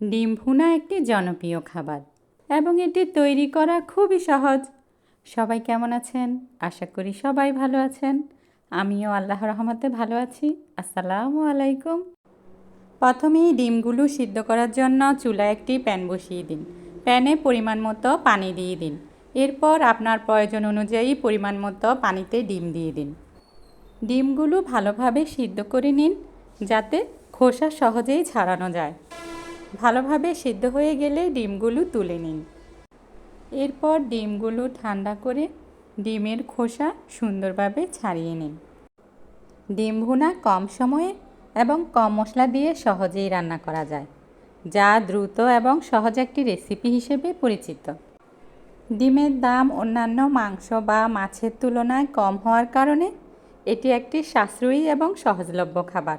ডিম ভুনা একটি জনপ্রিয় খাবার এবং এটি তৈরি করা খুবই সহজ। সবাই কেমন আছেন? আশা করি সবাই ভালো আছেন। আমিও আল্লাহ রহমতে ভালো আছি। আসসালামু আলাইকুম। প্রথমেই ডিমগুলো সিদ্ধ করার জন্য চুলায় একটি প্যান বসিয়ে দিন। প্যানে পরিমাণ মতো পানি দিয়ে দিন। এরপর আপনার প্রয়োজন অনুযায়ী পরিমাণ মতো পানিতে ডিম দিয়ে দিন। ডিমগুলো ভালোভাবে সিদ্ধ করে নিন যাতে খোসা সহজেই ছাড়ানো যায়। ভালোভাবে সিদ্ধ হয়ে গেলে ডিমগুলো তুলে নিন। এরপর ডিমগুলো ঠান্ডা করে ডিমের খোসা সুন্দরভাবে ছাড়িয়ে নিন। ডিম ভুনা কম সময়ে এবং কম মশলা দিয়ে সহজেই রান্না করা যায়, যা দ্রুত এবং সহজ একটি রেসিপি হিসেবে পরিচিত। ডিমের দাম অন্যান্য মাংস বা মাছের তুলনায় কম হওয়ার কারণে এটি একটি সাশ্রয়ী এবং সহজলভ্য খাবার।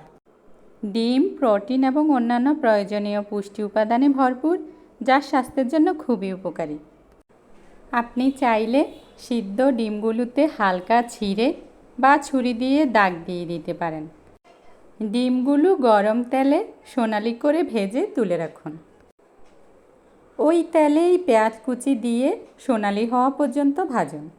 ডিম, প্রোটিন এবং অন্যান্য প্রয়োজনীয় পুষ্টি উপাদানে ভরপুর, যা স্বাস্থ্যের জন্য খুবই উপকারী। আপনি চাইলে সিদ্ধ ডিমগুলোতে হালকা ছিঁড়ে বা ছুরি দিয়ে দাগ দিয়ে দিতে পারেন। ডিমগুলো গরম তেলে সোনালি করে ভেজে তুলে রাখুন। ওই তেলেই পেঁয়াজ কুচি দিয়ে সোনালি হওয়া পর্যন্ত ভাজুন।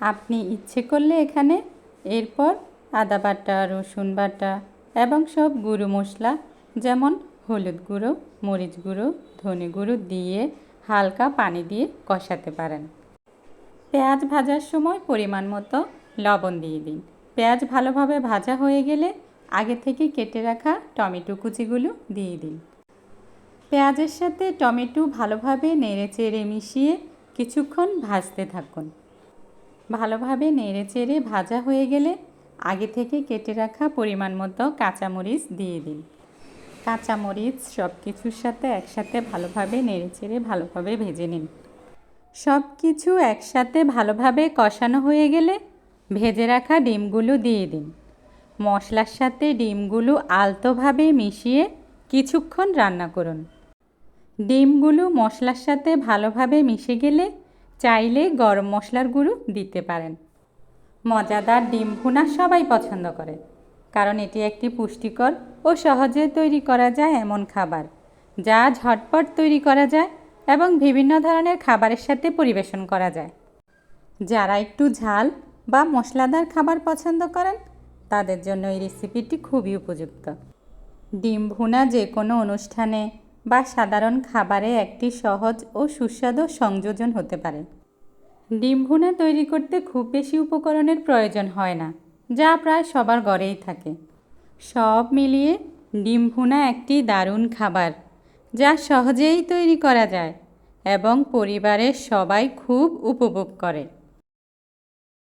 আপনি ইচ্ছে করলে এখানে এরপর আদা বাটা, রসুন বাটা এবং সব গুঁড়ো মশলা, যেমন হলুদ গুঁড়ো, মরিচ গুঁড়ো, ধনে গুঁড়ো দিয়ে হালকা পানি দিয়ে কষাতে পারেন। পেঁয়াজ ভাজার সময় পরিমাণ মতো লবণ দিয়ে দিন। পেঁয়াজ ভালোভাবে ভাজা হয়ে গেলে আগে থেকে কেটে রাখা টমেটো কুচিগুলো দিয়ে দিন। পেঁয়াজের সাথে টমেটো ভালোভাবে নেড়ে চেড়ে মিশিয়ে কিছুক্ষণ ভাজতে থাকুন। ভালোভাবে নেড়ে চেড়ে ভাজা হয়ে গেলে আগে থেকে কেটে রাখা পরিমাণ মতো কাঁচামরিচ দিয়ে দিন। কাঁচামরিচ সব কিছুর সাথে একসাথে ভালোভাবে নেড়ে চেড়ে ভালোভাবে ভেজে নিন। সব কিছু একসাথে ভালোভাবে কষানো হয়ে গেলে ভেজে রাখা ডিমগুলো দিয়ে দিন। মশলার সাথে ডিমগুলো আলতোভাবে মিশিয়ে কিছুক্ষণ রান্না করুন। ডিমগুলো মশলার সাথে ভালোভাবে মিশে গেলে চাইলে গরম মশলার গুঁড়ো দিতে পারেন। মজাদার ডিম ভুনা সবাই পছন্দ করে, কারণ এটি একটি পুষ্টিকর ও সহজে তৈরি করা যায় এমন খাবার, যা ঝটপট তৈরি করা যায় এবং বিভিন্ন ধরনের খাবারের সাথে পরিবেশন করা যায়। যারা একটু ঝাল বা মশলাদার খাবার পছন্দ করেন, তাদের জন্য এই রেসিপিটি খুবই উপযুক্ত। ডিম ভুনা যে কোনো অনুষ্ঠানে বা সাধারণ খাবারে একটি সহজ ও সুস্বাদু সংযোজন হতে পারে। ডিম ভুনা তৈরি করতে খুব বেশি উপকরণের প্রয়োজন হয় না, যা প্রায় সবার ঘরেই থাকে। সব মিলিয়ে ডিম ভুনা একটি দারুণ খাবার, যা সহজেই তৈরি করা যায় এবং পরিবারের সবাই খুব উপভোগ করে।